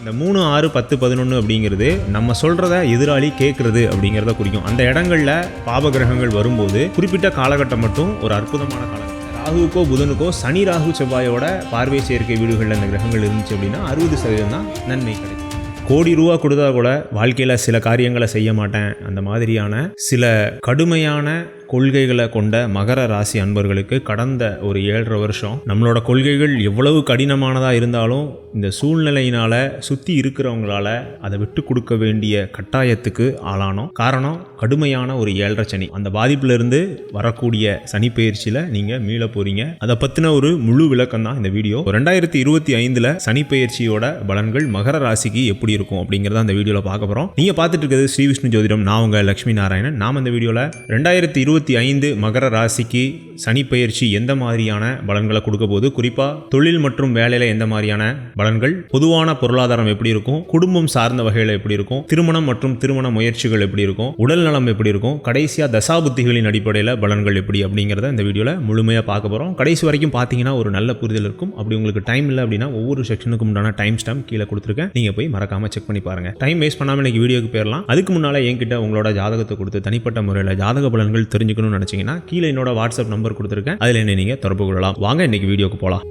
இந்த மூணு ஆறு பத்து பதினொன்று அப்படிங்கிறது நம்ம சொல்கிறத எதிராளி கேட்குறது அப்படிங்கிறத குறிக்கும். அந்த இடங்களில் பாபகிரகங்கள் வரும்போது குறிப்பிட்ட காலகட்டம் மட்டும் ஒரு அற்புதமான காலகட்டம். ராகுவுக்கோ புதனுக்கோ சனி ராகு செவ்வாயோட பார்வை சேர்க்கை வீடுகளில் அந்த கிரகங்கள் இருந்துச்சு அப்படின்னா அறுபது சதவீதம் தான் நன்மை கிடைக்கும். கோடி ரூபா கொடுத்தா கூட வாழ்க்கையில் சில காரியங்களை செய்ய மாட்டேன். அந்த மாதிரியான சில கடுமையான கொள்கைகளை கொண்ட மகர ராசி அன்பர்களுக்கு கடந்த ஒரு ஏழரை வருஷம் நம்மளோட கொள்கைகள் எவ்வளவு கடினமானதாக இருந்தாலும் இந்த சூழ்நிலையினால் சுற்றி இருக்கிறவங்களால அதை விட்டு கொடுக்க வேண்டிய கட்டாயத்துக்கு ஆளானோம். காரணம் கடுமையான ஒரு ஏழரை சனி. அந்த பாதிப்பிலிருந்து வரக்கூடிய சனி பயிற்சியில் நீங்கள் மீள போகிறீங்க அதை பற்றின ஒரு முழு விளக்கம் தான் இந்த வீடியோ. ரெண்டாயிரத்தி இருபத்தி ஐந்தில் சனி பயிற்சியோட பலன்கள் மகர ராசிக்கு எப்படி இருக்கும் அப்படிங்கிறத அந்த வீடியோவில் பார்க்க போகிறோம் நீங்கள் பார்த்துட்டு இருக்கிறது ஸ்ரீ விஷ்ணு ஜோதிடம். நான் உங்கள் லக்ஷ்மி நாராயணன். நாம் இந்த வீடியோவில் ரெண்டாயிரத்தி இருபத்தி ஐந்து மகர ராசிக்கு சனி பயிற்சி எந்த மாதிரியான பலன்களை கொடுக்க போது குறிப்பாக தொழில் மற்றும் வேலையில் எந்த மாதிரியான பலன்கள்? பொதுவான பொருளாதாரம் எப்படி இருக்கும்? குடும்பம் சார்ந்த வகையில் எப்படி இருக்கும்? திருமணம் மற்றும் திருமண முயற்சிகள் எப்படி இருக்கும்? உடல் நலம் எப்படி இருக்கும்? கடைசியாக தசாபுத்திகளின் அடிப்படையில் பலன்கள் எப்படி அப்படிங்கிறத இந்த வீடியோவில் முழுமையாக பார்க்க போகிறோம் கடைசி வரைக்கும் பார்த்தீங்கன்னா ஒரு நல்ல புரிதல் இருக்கும். அப்படி உங்களுக்கு டைம் இல்லை அப்படின்னா ஒவ்வொரு செக்ஷனுக்கு உண்டான டைம் ஸ்டாம்ப் கீழே கொடுத்துருக்கேன். நீங்கள் போய் மறக்காம செக் பண்ணி பாருங்க. டைம் வேஸ்ட் பண்ணாமல் இன்னைக்கு வீடியோக்கு போயிடலாம் அதுக்கு முன்னால் என்கிட்ட உங்களோட ஜாதகத்தை கொடுத்து தனிப்பட்ட முறையில் ஜாதக பலன்கள் தெரிஞ்சுக்கணும்னு நினச்சிங்கன்னா கீழே என்னோட வாட்ஸ்அப் நம்பர் கொடுத்துருக்கேன். அதில் என்ன நீங்கள் தொடர்பு கொள்ளலாம். வாங்க இன்னைக்கு வீடியோக்கு போகலாம்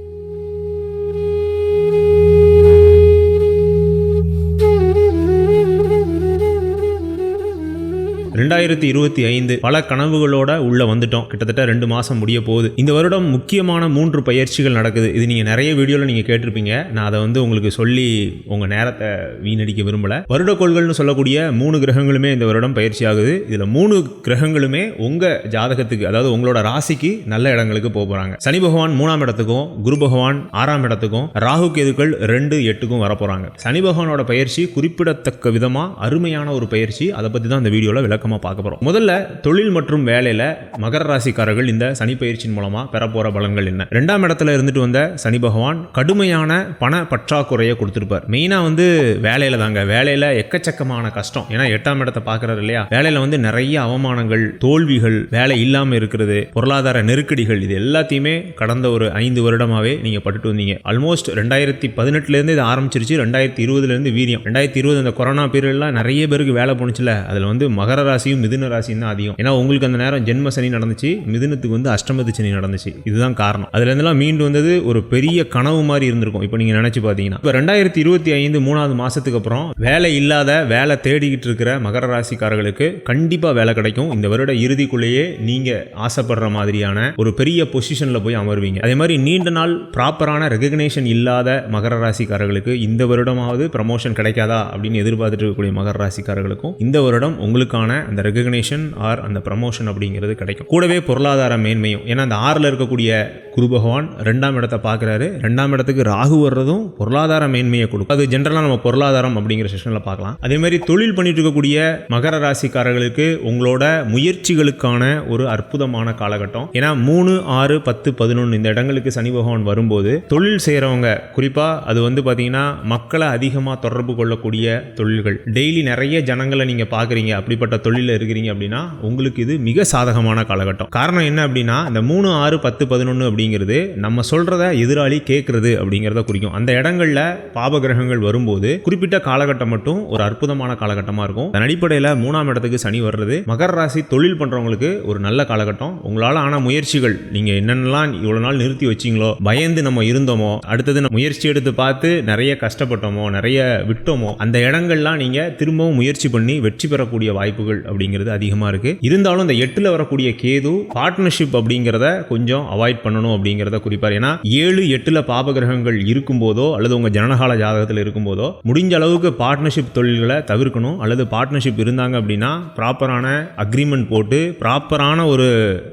ரெண்டாயிரத்தி இருபத்தி ஐந்து பல கனவுகளோட உள்ள வந்துட்டோம். கிட்டத்தட்ட ரெண்டு மாசம் முடிய போகுது. இந்த வருடம் முக்கியமான மூன்று பயிற்சிகள் நடக்குது. இது நீங்க நிறைய வீடியோல நீங்க கேட்டிருப்பீங்க. நான் அதை வந்து உங்களுக்கு சொல்லி உங்க நேரத்தை வீணடிக்க விரும்பல. வருடக்கோள்கள்னு சொல்லக்கூடிய மூணு கிரகங்களுமே இந்த வருடம் பயிற்சி ஆகுது. இதுல மூணு கிரகங்களுமே உங்க ஜாதகத்துக்கு அதாவது உங்களோட ராசிக்கு நல்ல இடங்களுக்கு போக போறாங்க. சனி பகவான் மூணாம் இடத்துக்கும் குரு பகவான் ஆறாம் இடத்துக்கும் ராகு கேதுக்கள் ரெண்டு எட்டுக்கும் வரப்போறாங்க சனி பகவானோட பயிற்சி குறிப்பிடத்தக்க விதமா அருமையான ஒரு பயிற்சி. அதை பத்தி தான் இந்த வீடியோல நம்ம பார்க்க போகிறோம் முதல்ல தொழில் மற்றும் வேலையில் மகர ராசிக்காரர்கள் இந்த சனி பயிற்சியின் மூலமாக பெறப்போகிற பலன்கள் என்ன? ரெண்டாம் இடத்துல இருந்துட்டு வந்த சனி பகவான் கடுமையான பண பற்றாக்குறையை கொடுத்துருப்பார். மெயினா வந்து வேலையில் தாங்க. வேலையில் எக்கச்சக்கமான கஷ்டம். ஏன்னா எட்டாம் இடத்தை பார்க்கறாரு இல்லையா? வேலையில் வந்து நிறைய அவமானங்கள் தோல்விகள் வேலை இல்லாமல் இருக்கிறது பொருளாதார நெருக்கடிகள் இது எல்லாத்தையுமே கடந்த ஒரு ஐந்து வருடமாவே நீங்க பட்டுட்டு வந்தீங்க. ஆல்மோஸ்ட் ரெண்டாயிரத்தி பதினெட்டுலேருந்து இது ஆரம்பிச்சிருச்சு. ரெண்டாயிரத்தி இருபதுலேருந்து வீரியம். ரெண்டாயிரத்தி இருபது அந்த கொரோனா பீரியட்லாம் நிறைய பேருக்கு வேலை போணுச்சுல. அதில் வந்து மகர ராசியும் மிதுன ராசியும் தான் அதிகம். ஏன்னா உங்களுக்கு அந்த நேரம் ஜென்ம சனி நடந்துச்சு மிதுனத்துக்கு வந்து அஷ்டமத்து சனி நடந்துச்சு. இதுதான் காரணம். அதுல இருந்தெல்லாம் மீண்டு வந்தது ஒரு பெரிய கனவு மாதிரி இருந்திருக்கும். இப்போ நீங்க நினைச்சு பார்த்தீங்கன்னா இப்போ ரெண்டாயிரத்தி இருபத்தி ஐந்து மூணாவது மாசத்துக்கு அப்புறம் வேலை இல்லாத வேலை தேடிக்கிட்டு இருக்கிற மகர ராசிக்காரர்களுக்கு கண்டிப்பா வேலை கிடைக்கும். இந்த வருட இறுதிக்குள்ளேயே நீங்க ஆசைப்படுற மாதிரியான ஒரு பெரிய பொசிஷன்ல போய் அமர்வீங்க. அதே மாதிரி நீண்ட நாள் ப்ராப்பரான ரெகக்னேஷன் இல்லாத மகர ராசிக்காரர்களுக்கு இந்த வருடமாவது ப்ரமோஷன் கிடைக்காதா அப்படின்னு எதிர்பார்த்துட்டு இருக்கக்கூடிய மகர ராசிக்காரர்களுக்கும் இந்த வருடம் உங்களுக்கான அந்த ரெகக்னேஷன் ஆர் அந்த ப்ரமோஷன் அப்படிங்கிறது கிடைக்கும். கூடவே பொருளாதார மேன்மையும். ஏன்னா அந்த ஆறில் இருக்கக்கூடிய குரு பகவான் ரெண்டாம் இடத்தை பார்க்குறாரு. ரெண்டாம் இடத்துக்கு ராகு வர்றதும் பொருளாதார மேன்மையை கொடுக்கும். அது ஜென்ரலாக நம்ம பொருளாதாரம் அப்படிங்கிற செஷனில் பார்க்கலாம். அதே மாதிரி தொழில் பண்ணிட்டு இருக்கக்கூடிய மகர ராசிக்காரர்களுக்கு உங்களோட முயற்சிகளுக்கான ஒரு அற்புதமான காலகட்டம். ஏன்னா மூணு ஆறு பத்து பதினொன்று இந்த இடங்களுக்கு சனி பகவான் வரும்போது தொழில் செய்கிறவங்க குறிப்பாக அது வந்து பார்த்தீங்கன்னா மக்களை அதிகமாக தொடர்பு கொள்ளக்கூடிய தொழில்கள். டெய்லி நிறைய ஜனங்களை நீங்கள் பார்க்குறீங்க. அப்படிப்பட்ட தொழில் தொழிலில் இருக்கிறீங்க அப்படின்னா உங்களுக்கு இது மிக சாதகமான காலகட்டம். காரணம் என்ன அப்படின்னா இந்த மூணு ஆறு பத்து பதினொன்று அப்படிங்கிறது நம்ம சொல்கிறத எதிராளி கேட்குறது அப்படிங்கிறத குறிக்கும். அந்த இடங்களில் பாபகிரகங்கள் வரும்போது குறிப்பிட்ட காலகட்டம் மட்டும் ஒரு அற்புதமான காலகட்டமாக இருக்கும். அதன் அடிப்படையில் மூணாம் இடத்துக்கு சனி வர்றது மகர ராசி தொழில் பண்ணுறவங்களுக்கு ஒரு நல்ல காலகட்டம். உங்களால் ஆன முயற்சிகள் நீங்கள் என்னென்னலாம் இவ்வளோ நாள் நிறுத்தி வச்சிங்களோ பயந்து நம்ம இருந்தோமோ அடுத்தது நம்ம முயற்சி எடுத்து பார்த்து நிறைய கஷ்டப்பட்டோமோ நிறைய விட்டோமோ அந்த இடங்கள்லாம் நீங்கள் திரும்பவும் முயற்சி பண்ணி வெற்றி பெறக்கூடிய வாய்ப்புகள் அப்படிங்கிறது அதிகமாக இருக்குது இருந்தாலும் இந்த எட்டில் வரக்கூடிய கேது பார்ட்னர்ஷிப் அப்படிங்கிறத கொஞ்சம் அவாய்ட் பண்ணணும் அப்படிங்கிறத குறிப்பார். ஏன்னா ஏழு எட்டில் பாபகிரகங்கள் இருக்கும்போதோ அல்லது உங்கள் ஜனனகால ஜாதகத்தில் இருக்கும்போதோ முடிஞ்ச அளவுக்கு பார்ட்னர்ஷிப் தொழில்களை தவிர்க்கணும். அல்லது பார்ட்னர்ஷிப் இருந்தாங்க அப்படின்னா ப்ராப்பரான அக்ரிமெண்ட் போட்டு ப்ராப்பரான ஒரு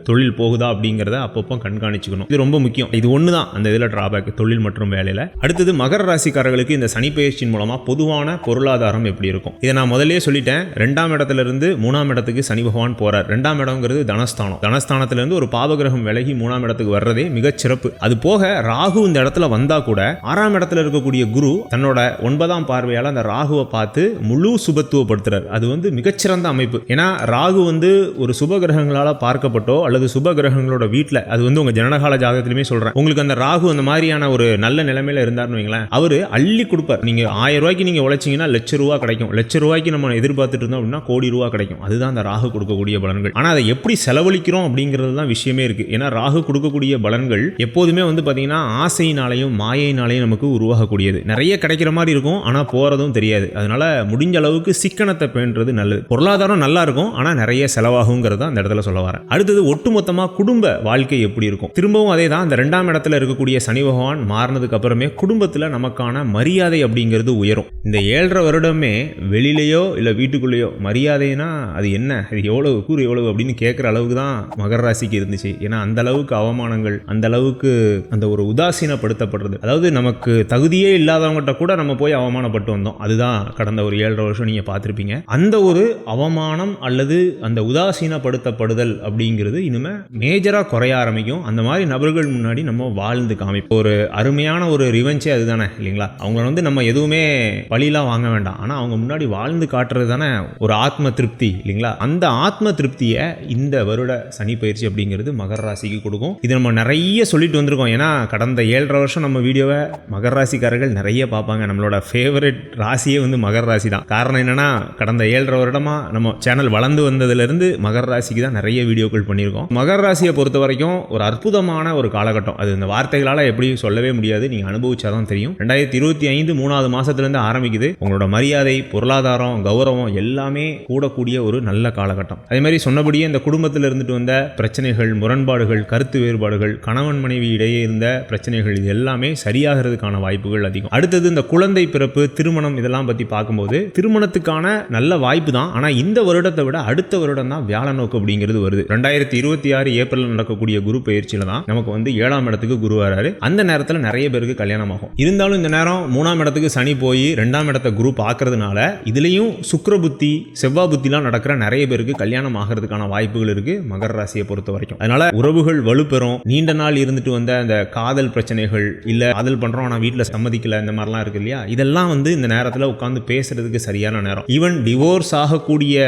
தொழில் போகுதா அப்படிங்கிறத அப்பப்போ கண்காணிச்சுக்கணும். இது ரொம்ப முக்கியம். இது ஒன்று தான் அந்த இதில் ட்ராபேக் தொழில் மற்றும் வேலையில். அடுத்தது மகர ராசிக்காரர்களுக்கு இந்த சனி பயிற்சியின் மூலமாக பொதுவான பொருளாதாரம் எப்படி இருக்கும்? இதை நான் முதலே சொல்லிட்டேன். ரெண்டாம் இடத்துல இருந்து மூணாம் இடத்துக்கு சனி பகவான் போறார். ரெண்டாம் இடம்ங்கிறது தனஸ்தானம். தனஸ்தானத்திலிருந்து ஒரு பாவகிரகம் விலகி மூணாம் இடத்துக்கு வர்றதே மிக சிறப்பு. அது போக ராகு இந்த இடத்துல வந்தா கூட ஆறாம் இடத்துல இருக்கக்கூடிய குரு தன்னோட ஒன்பதாம் பார்வையால் அந்த ராகுவை பார்த்து முழு சுபத்துவப்படுத்துறார் அது வந்து மிகச்சிறந்த அமைப்பு. ஏன்னா ராகு வந்து ஒரு சுப கிரகங்களால் பார்க்கப்பட்டோ அல்லது சுப கிரகங்களோட வீட்டில் அது வந்து உங்க ஜனனகால ஜாதகத்திலுமே சொல்றேன். உங்களுக்கு அந்த ராகு அந்த மாதிரியான ஒரு நல்ல நிலைமையில இருந்தாருன்னு வைங்களேன் அவரு அள்ளி கொடுப்பார். நீங்க ஆயிரம் ரூபாய்க்கு நீங்க உழைச்சிங்கன்னா லட்ச ரூபா கிடைக்கும். லட்ச ரூபாய்க்கு நம்ம எதிர்பார்த்துட்டு இருந்தோம் அப்படின்னா கோடி ரூபா கிடைக்கும். அதுதான் அந்த ராகு கொடுக்கக்கூடிய பலன்கள். ஆனால் அதை எப்படி செலவழிக்கிறோம் அப்படிங்கிறது தான் விஷயமே இருக்குது ஏன்னா ராகு கொடுக்கக்கூடிய பலன்கள் எப்போதுமே வந்து பார்த்தீங்கன்னா ஆசையினாலையும் மாயையினாலையும் நமக்கு உருவாகக்கூடியது. நிறைய கிடைக்கிற மாதிரி இருக்கும் ஆனால் போகிறதும் தெரியாது. அதனால முடிஞ்ச அளவுக்கு சிக்கனத்தை பேணுறது நல்லது. பொருளாதாரம் நல்லா இருக்கும் ஆனால் நிறைய செலவாகுங்கிறத அந்த இடத்துல சொல்ல வரேன். அடுத்தது ஒட்டுமொத்தமாக குடும்ப வாழ்க்கை எப்படி இருக்கும்? திரும்பவும் அதே தான் அந்த ரெண்டாம் இடத்துல இருக்கக்கூடிய சனி பகவான் மாறினதுக்கு அப்புறமே குடும்பத்தில் நமக்கான மரியாதை அப்படிங்கிறது உயரும். இந்த ஏழரை வருடமே வெளியிலேயோ இல்லை வீட்டுக்குள்ளேயோ மரியாதைனா அது என்ன? அது எவ்வளவு? கூறு எவ்வளவு? அப்படின்னு கேட்குற அளவுக்கு தான் மகர ராசிக்கு இருந்துச்சு. ஏன்னா அந்த அளவுக்கு அவமானங்கள் அந்த அளவுக்கு அந்த ஒரு உதாசீனப்படுத்தப்படுறது. அதாவது நமக்கு தகுதியே இல்லாதவங்ககிட்ட கூட நம்ம போய் அவமானப்பட்டு வந்தோம். அதுதான் கடந்த ஒரு ஏழரை வருஷம் நீங்கள் பார்த்துருப்பீங்க. அந்த ஒரு அவமானம் அல்லது அந்த உதாசீனப்படுத்தப்படுதல் அப்படிங்கிறது இனிமே மேஜராக குறைய ஆரம்பிக்கும். அந்த மாதிரி நபர்கள் முன்னாடி நம்ம வாழ்ந்து காமிப்போம். ஒரு அருமையான ஒரு ரிவெஞ்சே அதுதானே இல்லைங்களா? அவங்கள வந்து நம்ம எதுவுமே பழிலாம் வாங்க வேண்டாம். ஆனால் அவங்க முன்னாடி வாழ்ந்து காட்டுறது தானே ஒரு ஆத்ம திருப்தி. இல்லைங்களா? அந்த ஆத்ம திருப்தியை இந்த வருட சனி பயிற்சி அப்படிங்கிறது மகர ராசிக்கு கொடுக்கும். இது நம்ம நிறைய சொல்லிட்டு வந்திருக்கோம். ஏன்னா கடந்த ஏழரை வருஷம் நம்ம வீடியோவை மகர ராசிக்காரர்கள் நிறைய பார்ப்பாங்க. நம்மளோட ஃபேவரட் ராசியே வந்து மகர ராசி தான் காரணம் என்னன்னா கடந்த ஏழரை வருடமா நம்ம சேனல் வளர்ந்து வந்ததுலேருந்து மகர ராசிக்கு தான் நிறைய வீடியோக்கள் பண்ணியிருக்கோம். மகர ராசியை பொறுத்த வரைக்கும் ஒரு அற்புதமான ஒரு காலகட்டம். அது இந்த வார்த்தைகளால் எப்படி சொல்லவே முடியாது. நீங்கள் அனுபவிச்சாதான் தெரியும். ரெண்டாயிரத்தி இருபத்தி ஐந்து மூணாவது மாதத்துலேருந்து ஆரம்பிக்குது. உங்களோட மரியாதை பொருளாதாரம் கௌரவம் எல்லாமே கூடக்கூடிய ஒரு நல்ல காலகட்டம். அதே மாதிரி சொன்னபடியே இந்த குடும்பத்தில் இருந்துட்டு வந்த பிரச்சனைகள் முரண்பாடுகள் கருத்து வேறுபாடுகள் கணவன் மனைவி இடையே இருந்த பிரச்சனைகள் இது எல்லாமே சரியாகிறதுக்கான வாய்ப்புகள் அதிகம். அடுத்தது இந்த குழந்தை பிறப்பு திருமணம் இதெல்லாம் பற்றி பார்க்கும்போது திருமணத்துக்கான நல்ல வாய்ப்பு தான். ஆனால் இந்த வருடத்தை விட அடுத்த வருடம் தான் வியாழ நோக்கு அப்படிங்கிறது வருது. ரெண்டாயிரத்தி இருபத்தி ஆறு ஏப்ரல் நடக்கக்கூடிய குரு பயிற்சியில தான் நமக்கு வந்து ஏழாம் இடத்துக்கு குரு வராரு. அந்த நேரத்தில் நிறைய பேருக்கு கல்யாணம் ஆகும். இருந்தாலும் இந்த நேரம் மூணாம் இடத்துக்கு சனி போய் ரெண்டாம் இடத்த குரு பார்க்கறதுனால இதுலேயும் சுக்கர புத்தி செவ்வாய் புத்திலாம் நடக்கிற நிறைய பேருக்கு கல்யாணம் ஆகிறதுக்கான வாய்ப்புகள் இருக்கு மகர ராசியை பொறுத்த வரைக்கும். அதனால உறவுகள் வலுப்பெறும். நீண்ட நாள் இருந்துட்டு வந்த அந்த காதல் பிரச்சனைகள் இல்ல காதல் பண்றோம் ஆனா வீட்டில் சம்மதிக்கல இந்த மாதிரிலாம் இருக்கு இல்லையா? இதெல்லாம் வந்து இந்த நேரத்துல உட்காந்து பேசுறதுக்கு சரியான நேரம். ஈவன் டிவோர்ஸ் ஆகக்கூடிய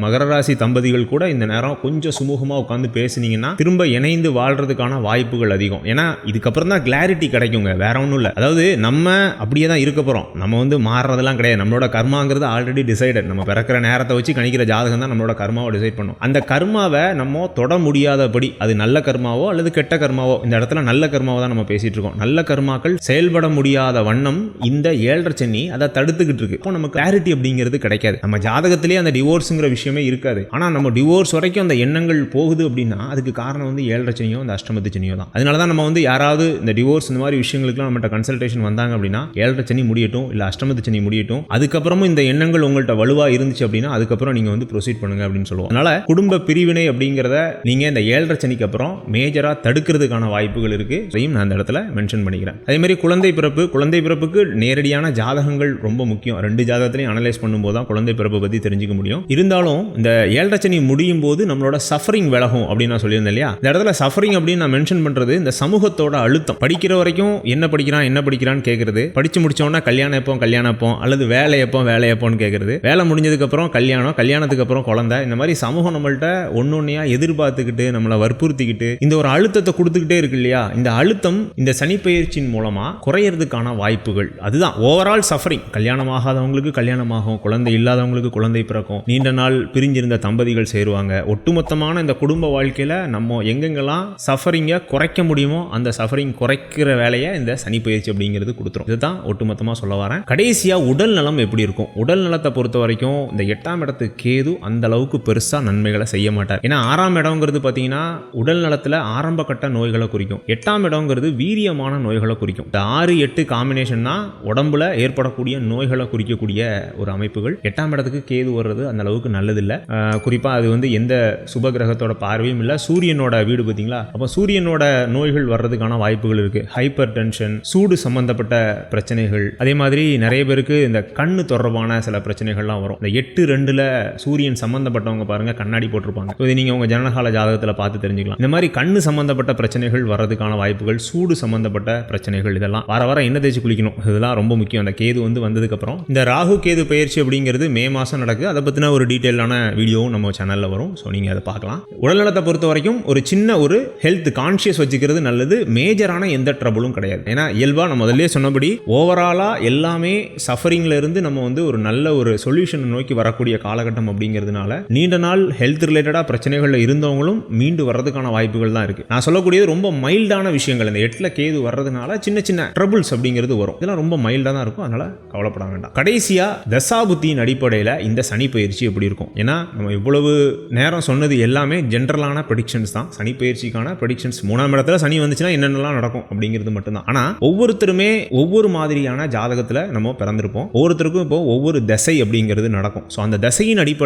மகர ராசி தம்பதிகள் கூட இந்த நேரம் கொஞ்சம் சுமூகமா உட்காந்து பேசுனீங்கன்னா திரும்ப இணைந்து வாழ்றதுக்கான வாய்ப்புகள் அதிகம். ஏன்னா இதுக்கப்புறம் தான் கிளாரிட்டி கிடைக்குங்க வேற ஒன்றும் இல்லை. அதாவது நம்ம அப்படியே தான் இருக்க போறோம். நம்ம வந்து மாறுறதெல்லாம் கிடையாது. நம்மளோட கர்மாங்கிறது ஆல்ரெடி டிசைடட் நம்ம பிறக்கிற நேரத்தை வச்சு கணிக்கிற ஜாதகம் தான் நம்மளோட கர்மாவை டிசைட் பண்ணும். அந்த கர்மாவை நம்ம தொட முடியாதபடி அது நல்ல கர்மாவோ அல்லது கெட்ட கர்மாவோ இந்த இடத்துல நல்ல கர்மாவை தான் நம்ம பேசிட்டு இருக்கோம். நல்ல கர்மாக்கள் செயல்பட முடியாத வண்ணம் இந்த ஏழரை சனி அதை தடுத்துக்கிட்டு இருக்கு. இப்போ நமக்கு கிளாரிட்டி அப்படிங்கிறது கிடைக்காது. நம்ம ஜாதகத்திலேயே அந்த டிவோர்ஸுங்கிற விஷயமே இருக்காது. ஆனால் நம்ம டிவோர்ஸ் வரைக்கும் அந்த எண்ணங்கள் போகுது அப்படின்னா அதுக்கு காரணம் வந்து ஏழரை சனியோ அந்த அஷ்டமத்து சனியோ தான். அதனால தான் நம்ம வந்து யாராவது இந்த டிவோர்ஸ் இந்த மாதிரி விஷயங்களுக்குலாம் நம்மகிட்ட கன்சல்டேஷன் வந்தாங்க அப்படின்னா ஏழரை சனி முடியட்டும் இல்லை அஷ்டமத்து சனி முடியட்டும் அதுக்கப்புறமும் இந்த எண்ணங்கள் உங்கள்கிட்ட வலுவாக இருந்துச்சு அப்படின்னா அதுக்கப்புறம் நீங்கள் வந்து ப்ரொசீட் பண்ணுங்க அப்படின்னு சொல்லுவோம். அதனால குடும்ப பிரிவினை அப்படிங்கிறத நீங்கள் இந்த ஏழரை சனிக்கு அப்புறம் மேஜராக தடுக்கிறதுக்கான வாய்ப்புகள் இருக்கு. அதையும் நான் அந்த இடத்துல மென்ஷன் பண்ணிக்கிறேன். அதே மாதிரி குழந்தை பிறப்பு குழந்தை பிறப்புக்கு நேரடியான ஜாதகங்கள் ரொம்ப முக்கியம். ரெண்டு ஜாதகத்திலையும் அனலைஸ் பண்ணும்போது தான் குழந்தை பிறப்பை பற்றி தெரிஞ்சுக்க முடியும். இருந்தாலும் இந்த ஏழரை சனி முடியும் போது நம்மளோட சஃபரிங் விலகும் அப்படின்னு நான் சொல்லியிருந்தேன் இல்லையா? இந்த இடத்துல சஃபரிங் அப்படின்னு நான் மென்ஷன் பண்ணுறது இந்த சமூகத்தோட அழுத்தம். படிக்கிற வரைக்கும் என்ன படிக்கிறான் என்ன படிக்கிறான்னு கேட்குறது படிச்சு முடிச்சோன்னா கல்யாணம் எப்போ கல்யாணம் எப்போ அல்லது வேலை எப்போ வேலை எப்போன்னு கேட்குறது வேலை முடிஞ்சதுக்கு அப்புறம் கல்யாணம் கல்யாணத்துக்கு அப்புறம் குழந்தை இந்த மாதிரி சமூகம் நம்மள்ட்ட ஒன்னொன்னையா எதிர்பார்த்துக்கிட்டு நம்மளை வற்புறுத்திக்கிட்டு இந்த ஒரு அழுத்தத்தை கொடுத்துக்கிட்டே இருக்கு இல்லையா? இந்த அழுத்தம் இந்த சனிப்பெயர்ச்சியின் மூலமா குறையறதுக்கான வாய்ப்புகள். அதுதான். ஓவரால் சஃபரிங் கல்யாணம் ஆகாதவங்களுக்கு கல்யாணம் ஆகும் குழந்தை இல்லாதவங்களுக்கு குழந்தை பிறக்கும். நீண்ட நாள் பிரிஞ்சிருந்த தம்பதிகள் சேருவாங்க. ஒட்டுமொத்தமான இந்த குடும்ப வாழ்க்கையில நம்ம எங்கெங்கெல்லாம் சஃபரிங்கை குறைக்க முடியுமோ அந்த சஃபரிங் குறைக்கிற வேலையை இந்த சனிப்பெயர்ச்சி அப்படிங்கிறது கொடுத்துரும். இதுதான் ஒட்டுமொத்தமாக சொல்ல வரேன். கடைசியாக உடல் நலம் எப்படி இருக்கும்? உடல் நலத்தை பொறுத்த வரைக்கும் இந்த எட்டாம் இடத்துக்கு கேது அந்த அளவுக்கு பெருசா நன்மைகளை செய்ய மாட்டார். ஏன்னா ஆறாம் இடம்ங்கிறது பார்த்தீங்கன்னா உடல் நலத்துல ஆரம்ப கட்ட நோய்களை குறிக்கும். எட்டாம் இடம்ங்கிறது வீரியமான நோய்களை குறிக்கும். இந்த ஆறு எட்டு காம்பினேஷன் தான் உடம்புல ஏற்படக்கூடிய நோய்களை குறிக்கக்கூடிய ஒரு அமைப்புகள். எட்டாம் இடத்துக்கு கேது வர்றது அந்த அளவுக்கு நல்லதில்லை. குறிப்பாக அது வந்து எந்த சுப கிரகத்தோட பார்வையும் இல்லை. சூரியனோட வீடு பார்த்தீங்களா அப்போ சூரியனோட நோய்கள் வர்றதுக்கான வாய்ப்புகள் இருக்கு. ஹைப்பர் டென்ஷன் சூடு சம்பந்தப்பட்ட பிரச்சனைகள். அதே மாதிரி நிறைய பேருக்கு இந்த கண்ணு தொடர்பான சில பிரச்சனைகள்லாம் வரும். இந்த எட்டு ரெண்டுல சூரியன் சம்மந்தப்பட்டவங்க சம்பந்தப்பட்டவங்க பாருங்க கண்ணாடி போட்டிருப்பாங்க. So, நீங்க உங்க ஜனனகால ஜாதகத்துல பார்த்து தெரிஞ்சுக்கலாம். இந்த மாதிரி கண்ணு சம்பந்தப்பட்ட பிரச்சனைகள் வர்றதுக்கான வாய்ப்புகள் சூடு சம்பந்தப்பட்ட பிரச்சனைகள் இதெல்லாம் வர வர என்ன தேய்ச்சி குளிக்கணும். இதெல்லாம் ரொம்ப முக்கியம். அந்த கேது வந்து வந்ததுக்கு அப்புறம் இந்த ராகு கேது பயிற்சி அப்படிங்கிறது மே மாசம் நடக்குது. அதை பத்தின ஒரு டீட்டெயிலான வீடியோவும் நம்ம சேனல்ல வரும். ஸோ நீங்க அதை பார்க்கலாம். உடல்நலத்தை பொறுத்த வரைக்கும் ஒரு சின்ன ஒரு ஹெல்த் கான்ஷியஸ் வச்சுக்கிறது நல்லது. மேஜரான எந்த ட்ரபுளும் கிடையாது. ஏன்னா இயல்பா நம்ம முதல்ல சொன்னபடி ஓவராலா எல்லாமே சஃபரிங்ல இருந்து நம்ம வந்து ஒரு நல்ல ஒரு சொல்யூஷன் நோக்கி வரக்கூடிய காலகட்டம் அப்படிங்கிறதுனால நீண்ட நாள் ஹெல்த் ரிலேட்டடாக பிரச்சனைகளில் இருந்தவங்களும் மீண்டு வர்றதுக்கான வாய்ப்புகள் தான் இருக்கு. நான் சொல்லக்கூடியது ரொம்ப மைல்டான விஷயங்கள். இந்த எட்டில் கேது வர்றதுனால சின்ன சின்ன ட்ரபிள்ஸ் அப்படிங்கிறது வரும். இதெல்லாம் ரொம்ப மைல்டாக தான் இருக்கும். அதனால கவலைப்பட வேண்டாம். கடைசியாக தசாபுத்தியின் அடிப்படையில் இந்த சனி பயிற்சி எப்படி இருக்கும்? ஏன்னா நம்ம இவ்வளவு நேரம் சொன்னது எல்லாமே ஜென்ரலான ப்ரெடிக்ஷன்ஸ் தான். சனி பயிற்சிக்கான ப்ரெடிக்ஷன்ஸ் மூணாம் இடத்துல சனி வந்துச்சுன்னா என்னென்னலாம் நடக்கும் அப்படிங்கிறது மட்டும்தான். ஆனால் ஒவ்வொருத்தருமே ஒவ்வொரு மாதிரியான ஜாதகத்தில் நம்ம பிறந்திருப்போம். ஒவ்வொருத்தருக்கும் இப்போ ஒவ்வொரு தசை அப்படிங்கிறது நடக்கும். ஸோ அந்த தசையின் அடிப்படையில்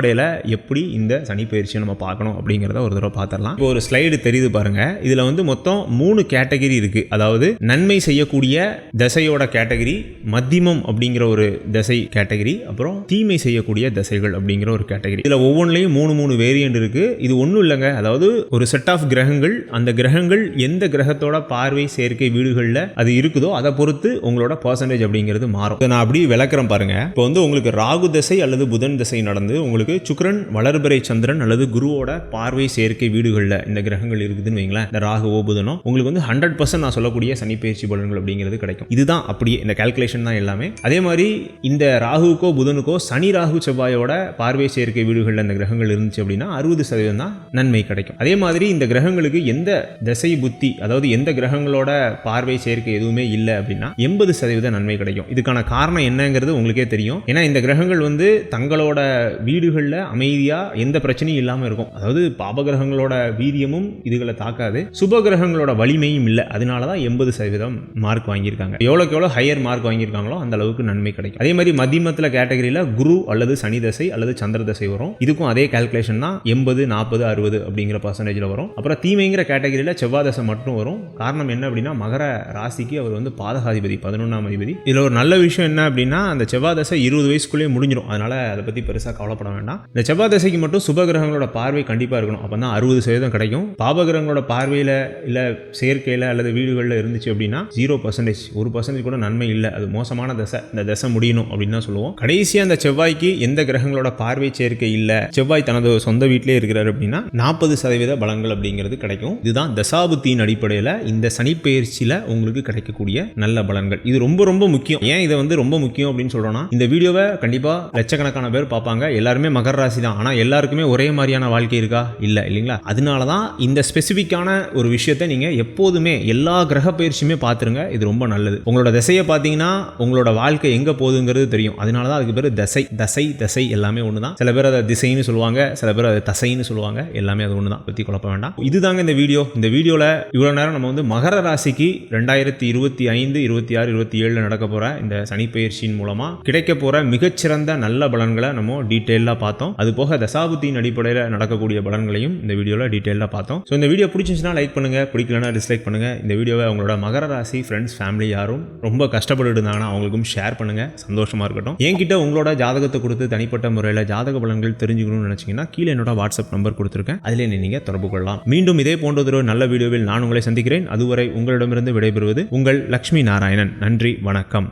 எப்படி இந்த சனி பயிற்சியை நம்ம பார்க்கணும் அப்படிங்கிறத ஒரு தடவை பார்த்துடலாம். இப்போ ஒரு ஸ்லைடு தெரியுது பாருங்க. இதில் வந்து மொத்தம் மூணு கேட்டகரி இருக்கு. அதாவது நன்மை செய்யக்கூடிய தசையோட கேட்டகரி மத்தியமம் அப்படிங்கிற ஒரு தசை கேட்டகரி அப்புறம் தீமை செய்யக்கூடிய தசைகள் அப்படிங்கிற ஒரு கேட்டகரி. இதில் ஒவ்வொன்றிலையும் மூணு மூணு வேரியன்ட் இருக்கு. இது ஒன்றும் இல்லைங்க. அதாவது ஒரு செட் ஆஃப் கிரகங்கள் அந்த கிரகங்கள் எந்த கிரகத்தோட பார்வை சேர்க்கை வீடுகளில் அது இருக்குதோ அதை பொறுத்து உங்களோட பர்சன்டேஜ் அப்படிங்கிறது மாறும். நான் அப்படியே விளக்குறேன் பாருங்க. இப்போ வந்து உங்களுக்கு ராகு தசை அல்லது புதன் தசை நடந்து உங்களுக்கு சுக்கரன் வளர்பிறை சந்திரன் அல்லது குருவோட பார்வை சேர்க்கை வீடுகளில் இந்த கிரகங்கள் இருக்குதுன்னு வைங்களேன். இந்த ராகுவோ புதனோ உங்களுக்கு வந்து ஹண்ட்ரட் பர்சன்ட் நான் சொல்லக்கூடிய சனி பயிற்சி பலன்கள் அப்படிங்கிறது கிடைக்கும். இதுதான் அப்படியே இந்த கால்குலேஷன் தான் எல்லாமே. அதே மாதிரி இந்த ராகுக்கோ புதனுக்கோ சனி ராகு செவ்வாயோட பார்வை சேர்க்கை வீடுகளில் இந்த கிரகங்கள் இருந்துச்சு அப்படின்னா அறுபது சதவீதம் தான் நன்மை கிடைக்கும். அதே மாதிரி இந்த கிரகங்களுக்கு எந்த திசை புத்தி அதாவது எந்த கிரகங்களோட பார்வை சேர்க்கை எதுவுமே இல்லை அப்படின்னா எண்பது சதவீத நன்மை கிடைக்கும். இதுக்கான காரணம் என்னங்கிறது உங்களுக்கே தெரியும். ஏன்னா இந்த கிரகங்கள் வந்து தங்களோட வீடு வீடுகளில் அமைதியாக எந்த பிரச்சனையும் இல்லாமல் இருக்கும். அதாவது பாப கிரகங்களோட வீரியமும் இதுகளை தாக்காது. சுப கிரகங்களோட வலிமையும் இல்லை. அதனால தான் எண்பது சதவீதம் மார்க் வாங்கியிருக்காங்க. எவ்வளோக்கு எவ்வளோ ஹையர் மார்க் வாங்கியிருக்காங்களோ அந்த அளவுக்கு நன்மை கிடைக்கும். அதே மாதிரி மதியமத்தில் கேட்டகரியில் குரு அல்லது சனி தசை அல்லது சந்திர தசை வரும். இதுக்கும் அதே கால்குலேஷன் தான் எண்பது நாற்பது அறுபது அப்படிங்கிற பர்சன்டேஜில் வரும். அப்புறம் தீமைங்கிற கேட்டகரியில் செவ்வாய் தசை மட்டும் வரும். காரணம் என்ன அப்படின்னா மகர ராசிக்கு அவர் வந்து பாதகாதிபதி பதினொன்றாம் அதிபதி. இதில் ஒரு நல்ல விஷயம் என்ன அப்படின்னா அந்த செவ்வாய் தசை இருபது வயசுக்குள்ளேயே முடிஞ்சிடும் அதனால அதை பற்றி பெருசாக கவலைப்பட வேண்டாம். இந்த செவ்வாய் தசைக்கு மட்டும் சுப கிரகங்களோட பார்வை கண்டிப்பாக இருக்கணும். அப்போ தான் அறுபது சதவீதம் கிடைக்கும். பாபகிரகங்களோட பார்வையில் இல்லை செயற்கையில் அல்லது வீடுகளில் இருந்துச்சு அப்படின்னா ஜீரோ பர்சன்டேஜ் ஒரு பர்சன்டேஜ் கூட நன்மை இல்லை. அது மோசமான தசை. இந்த தசை முடியணும் அப்படின்னு தான் சொல்லுவோம். கடைசியாக அந்த செவ்வாய்க்கு எந்த கிரகங்களோட பார்வை சேர்க்கை இல்லை செவ்வாய் தனது சொந்த வீட்டிலே இருக்கிறார் அப்படின்னா நாற்பது சதவீத பலங்கள் அப்படிங்கிறது கிடைக்கும். இதுதான் தசாபுத்தியின் அடிப்படையில் இந்த சனிப்பெயர்ச்சியில் உங்களுக்கு கிடைக்கக்கூடிய நல்ல பலன்கள். இது ரொம்ப ரொம்ப முக்கியம். ஏன் இதை வந்து ரொம்ப முக்கியம் அப்படின்னு சொல்றோம்னா இந்த வீடியோவை கண்டிப்பாக லட்சக்கணக்கான பேர் பார்ப்பாங்க. எல்லாருமே மகர ராசி தான். ஆனால் எல்லாருக்குமே ஒரே மாதிரியான வாழ்க்கை இருக்கா? இல்லை இல்லைங்களா? அதனால தான் இந்த ஸ்பெசிஃபிக்கான ஒரு விஷயத்தை நீங்கள் எப்போதுமே எல்லா கிரக பயிற்சியுமே பார்த்துருங்க. இது ரொம்ப நல்லது. உங்களோட திசையை பார்த்தீங்கன்னா உங்களோட வாழ்க்கை எங்கே போகுதுங்கிறது தெரியும். அதனால தான் அதுக்கு பேர் தசை தசை தசை எல்லாமே ஒன்று தான் சில பேர் அதை திசைன்னு சொல்லுவாங்க. சில பேர் அதை தசைன்னு சொல்லுவாங்க. எல்லாமே அது ஒன்று தான் பற்றி குழப்ப வேண்டாம். இதுதாங்க இந்த வீடியோ. இந்த வீடியோவில் இவ்வளோ நேரம் நம்ம வந்து மகர ராசிக்கு ரெண்டாயிரத்தி இருபத்தி ஐந்து இருபத்தி ஆறு இருபத்தி ஏழில் நடக்க போகிற இந்த சனி பயிற்சியின் மூலமாக கிடைக்க போகிற மிகச்சிறந்த நல்ல பலன்களை நம்ம டீட்டெயிலாக பார்த்தோம். அது போக தசாபுத்தியின் அடிப்படையில் நடக்கக்கூடிய பலன்களையும் இந்த வீடியோவில் டீட்டெயிலாக பார்த்தோம். ஸோ இந்த வீடியோ பிடிச்சிருந்துச்சுன்னா லைக் பண்ணுங்கள் பிடிக்கலனா டிஸ்லைக் பண்ணுங்கள் இந்த வீடியோவை அவங்களோட மகர ராசி ஃப்ரெண்ட்ஸ் ஃபேமிலி யாரும் ரொம்ப கஷ்டப்பட்டு இருந்தாங்கன்னா அவங்களுக்கும் ஷேர் பண்ணுங்கள் சந்தோஷமாக இருக்கட்டும். என்கிட்ட உங்களோட ஜாதகத்தை கொடுத்து தனிப்பட்ட முறையில் ஜாதக பலன்கள் தெரிஞ்சுக்கணும்னு நினச்சிங்கன்னா கீழே என்னோட வாட்ஸ்அப் நம்பர் கொடுத்துருக்கேன். அதில் நீங்கள் தொடர்பு கொள்ளலாம். மீண்டும் இதே போன்றதொரு நல்ல வீடியோவில் நான் உங்களை சந்திக்கிறேன். அதுவரை உங்களிடமிருந்து விடைபெறுவது உங்கள் லக்ஷ்மி நாராயணன். நன்றி வணக்கம்.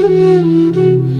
Thank you.